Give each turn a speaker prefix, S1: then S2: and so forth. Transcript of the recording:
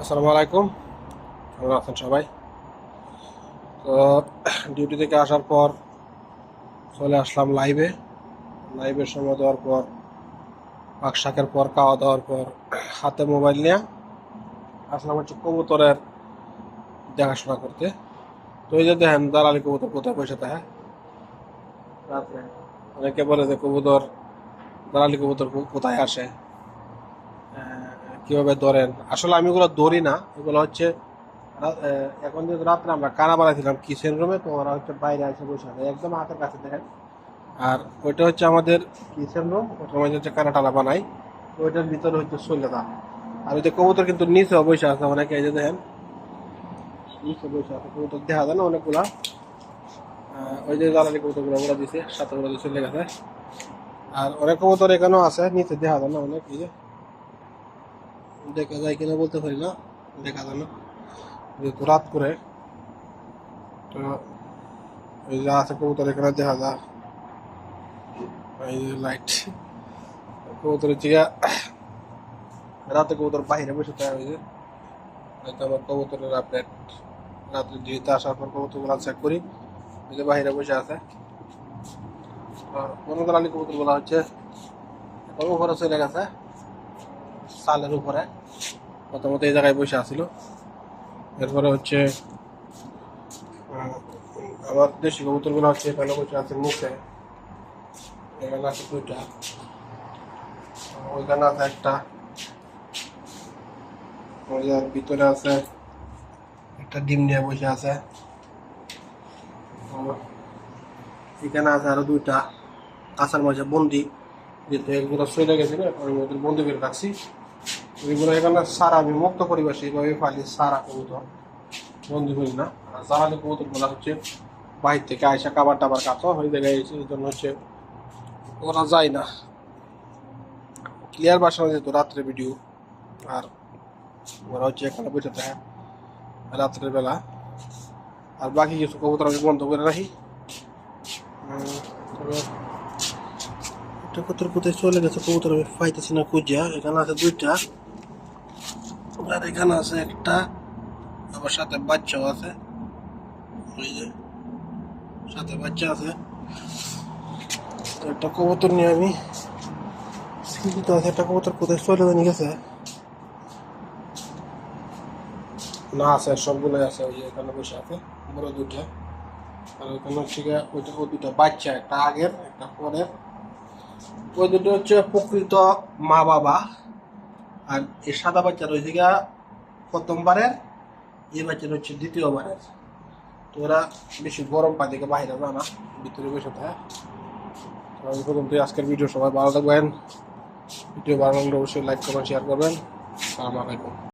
S1: আসসালামু আলাইকুম। কেমন আছেন সবাই? তো ডিউটি থেকে আসার পর চলে আসলাম লাইভে লাইভের সময় দেওয়ার পর, পাক শাকের পর, খাওয়া দাওয়ার পর, হাতে মোবাইল নিয়ে আসলাম হচ্ছে কবুতরের দেখাশোনা করতে। তো এই যে দেখেন, দালালি কবুতর কোথায় বসে থাকে? অনেকে বলে যে কবুতর, দালালি কবুতর কোথায় আসে? কীভাবে ধরেন? আসলে আমি ওগুলো ধরি না। এগুলো হচ্ছে এখন যেহেতু রাত্রে আমরা কানা বানাইছিলাম কিচেন রুমে, তো ওরা হচ্ছে বাইরে এসে বসে আছে। একদম হাতের কাছে দেখেন। আর ওইটা হচ্ছে আমাদের কিচেন রুম ওটার মধ্যে হচ্ছে কানা টানা বানাই, ওইটার ভিতরে হচ্ছে সৈন্যতা আর ওই যে কবুতর কিন্তু নিচে বসে আছে অনেকে এই যে দেখেন, নিচে বসে আছে, কবুতর দেখা যায় না অনেকগুলা। ওই যে জ্বালানি কবুতরগুলো ওরা দিছে, সাথে ওরা চলে গেছে। আর অনেক কবুতর এখানেও আছে, নিচে দেখা যায় না অনেক, এই যে। দেখা যায় কিনা বলতে পারি না, দেখা যায় না। যেহেতু রাত করে, তো এই যে আছে কবুতর এখানে দেখা যায়। এই যে লাইট কবুতরের জায়গা রাতে কবুতর বাইরে বসে থাকে ওই যে। হয়তো আমার কবুতরের আপডেট রাত্রে ডিউটিতে আসার পর কবুতরগুলো চেক করি ওই যে বাইরে বসে আছে। মনে আলী কবুতরগুলো হচ্ছে উপরে চলে গেছে। সালের উপরে। প্রথমত এই জায়গায় বসে আছিল এরপরে হচ্ছে আমার দেশি কবুতরগুলো হচ্ছে এখানে বসে আছে এখানে আছে দুইটা। ওইখানে আছে একটা। ওই যে ভিতরে আছে একটা ডিম নিয়ে বসে আছে। এখানে আছে আরও দুইটা। কাঁচার মাঝে বন্দি। যেহেতু চলে গেছে না ওই মধ্যে বন্দি করে রাখছি। এগুলো এখানে সারা আমি মুক্ত পরিবেশে এইভাবে পালি সারা কবুতর। বন্দি করি না। আর জ্বালানি কবুতরগুলা হচ্ছে বাইর থেকে আইসা খাবার টাবার কাতো ওই জায়গায় এসে এই জন্য হচ্ছে ওরা যায় না। ক্লিয়ার বাসা যেহেতু রাত্রে ভিডিও। আর ওরা হচ্ছে এখানে বসে থাকে রাত্রের বেলা। আর বাকি কিছু কবুতর আমি বন্ধ করে রাখি। একটা কবুতর কোথায় চলে গেছে কবুতর আমি পাইতেছি না খুঁজিয়া এখানে আছে দুইটা। আর এখানে আছে একটা আবার সাথে বাচ্চাও আছে। ওই যে, সাথে বাচ্চা আছে। একটা কবুতর নিয়ে আমি চিন্তিত আছে, একটা কবুতর কোথায় চলে জানি গেছে? না আছে, সবগুলোই আছে, ওই যে এখানে বসে আছে, বড় দুইটা। আর ওইখানে হচ্ছে ওইটা ওই দুটো বাচ্চা, একটা আগের, একটা পরের। ওই দুটো হচ্ছে প্রকৃত মা বাবা আর এই সাদা বাচ্চার রয়েছে দিকে প্রথমবারের, এই বাচ্চার হচ্ছে দ্বিতীয়বারের। তো ওরা বেশি গরম পায় দেখে বাইরে যায় না, ভিতরে বসে থাকে। আমি তুই আজকের ভিডিও সবাই ভালো থাকবেন। ভিডিও ভালো লাগলে অবশ্যই লাইক করবেন শেয়ার করবেন। সালাম